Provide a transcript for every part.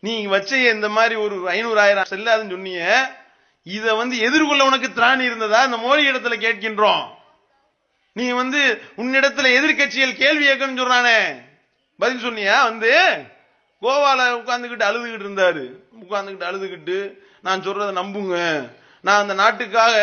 நீ வச்ச இந்த மாதிரி ஒரு ஐநூறு ஆயிரம் செல்லாதுன்னு சொன்னீங்க. இத வந்து எதிர்கொள்ள உனக்கு திராணி இருந்ததா? இந்த மோடி இடத்துல கேட்கின்றோம். நீ வந்து உன்னிடத்துல எதிர்க்கட்சிகள் கேள்வி கேட்கணும்னு சொல்றானே பதில் சொன்னியா? வந்து கோவால உட்காந்துக்கிட்டு அழுதுகிட்டு இருந்தாரு. உட்காந்துக்கிட்டு அழுதுகிட்டு நான் சொல்றத நம்புங்க. நான் அந்த நாட்டுக்காக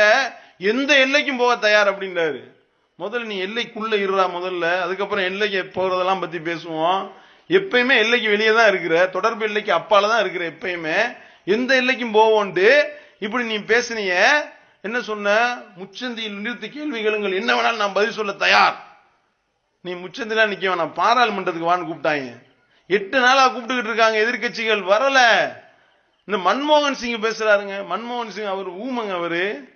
எந்த எல்லைக்கும் போக தயார் அப்படின்றாரு. முதல்ல நீ எல்லைக்குள்ள இருறா முதல்ல. அதுக்கப்புறம் எல்லைக்கு போறதெல்லாம் பத்தி பேசுவோம். எப்பயுமே எல்லைக்கு வெளியே தான் இருக்கிற தொடர்பு எல்லைக்கு அப்பால தான் இருக்கிற எப்பயுமே. எந்த எல்லைக்கும் போவோன்ட்டு இப்படி நீ பேசுனீங்க என்ன சொன்ன? முச்சந்தியில் நிறுத்தி கேள்விகளுங்கள் என்ன வேணாலும் நான் பதில் சொல்ல தயார். நீ முச்சந்தில நிக்க வேணாம் பாராளுமன்றத்துக்கு வான்னு கூப்பிட்டாங்க. எட்டு நாளா கூப்பிட்டுக்கிட்டு இருக்காங்க எதிர்க்கட்சிகள் வரல. இந்த மன்மோகன் சிங் பேசுறாருங்க. மன்மோகன் சிங் அவர் ஊமங்க அவரு.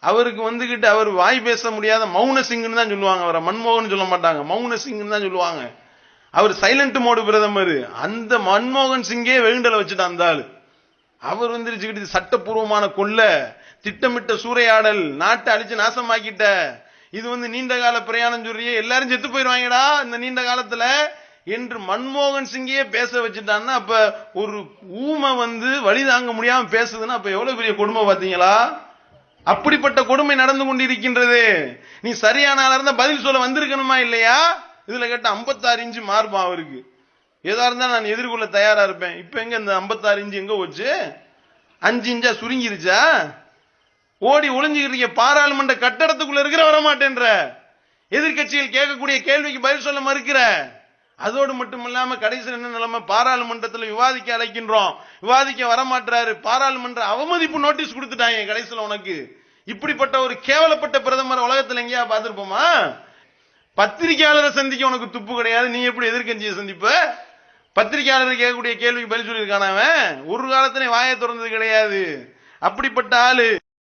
அவருக்கு வந்துகிட்டு அவர் வாய் பேச முடியாத மௌன சிங்னு தான் சொல்லுவாங்க அவரை. மன்மோகன் சொல்ல மாட்டாங்க. மௌன சிங்னு தான் சொல்லுவாங்க. அவர் சைலண்ட் மோடு பிரதமர் அந்த மன்மோகன் சிங்கே வெகுண்டல வச்சுட்டான் அந்த ஆளு. அவர் வந்துருச்சுக்கிட்டு சட்டப்பூர்வமான கொள்ள திட்டமிட்ட சூறையாடல் நாட்டை அழிச்சு நாசமாக்கிட்ட. இது வந்து நீண்ட கால பிரயாணம் சொல்றியே எல்லாரும் செத்து போயிடுவாங்கடா இந்த நீண்ட காலத்துல என்று மன்மோகன் சிங்கே பேச வச்சுட்டான்னா அப்ப ஒரு ஊமை வந்து வழி தாங்க முடியாம பேசுதுன்னா அப்ப எவ்வளவு பெரிய கொடுமை பாத்தீங்களா? அப்படிப்பட்ட கொடுமை நடந்து கொண்டிருக்கின்றது. நீ சரியான ஆளா இருந்தா பதில் சொல்ல வந்திருக்கணுமா இல்லையா? இதுல கேட்ட 56 இன்ச்சு மார்பா அவருக்கு ஏதா இருந்தா நான் எதிர்கொள்ள தயாரா இருப்பேன். இப்ப எங்க இந்த 56 இன்ச்சு எங்க போச்சு? அஞ்சு இன்ச்சா சுருங்கிருச்சா? ஓடி ஒளிஞ்சுக்கிட்டு இருக்க பாராளுமன்ற கட்டடத்துக்குள்ள இருக்கிற வர மாட்டேன்ற எதிர்க்கட்சிகள் கேட்கக்கூடிய கேள்விக்கு பதில் சொல்ல மறுக்கிற. அதோடு மட்டும் இல்லாம கடைசியில் என்ன நிலைமை? பாராளுமன்றத்தில் விவாதிக்க அழைக்கின்றோம். விவாதிக்க வரமாட்டாரு பாராளுமன்ற அவமதிப்பு நோட்டீஸ் கொடுத்துட்டாங்க கடைசியில் உனக்கு. இப்படிப்பட்ட ஒரு கேவலப்பட்ட பிரதமர் உலகத்தில் எங்கேயா பார்த்திருப்போமா? பத்திரிகையாளரை சந்திக்க உனக்கு துப்பு கிடையாது. நீ எப்படி எதிர்கட்சியை சந்திப்ப? பத்திரிகையாளர் கேட்கக்கூடிய கேள்விக்கு பதில் சொல்லியிருக்கான அவன். ஒரு காலத்திலே வாயை திறந்தது கிடையாது. அப்படிப்பட்ட ஆளு.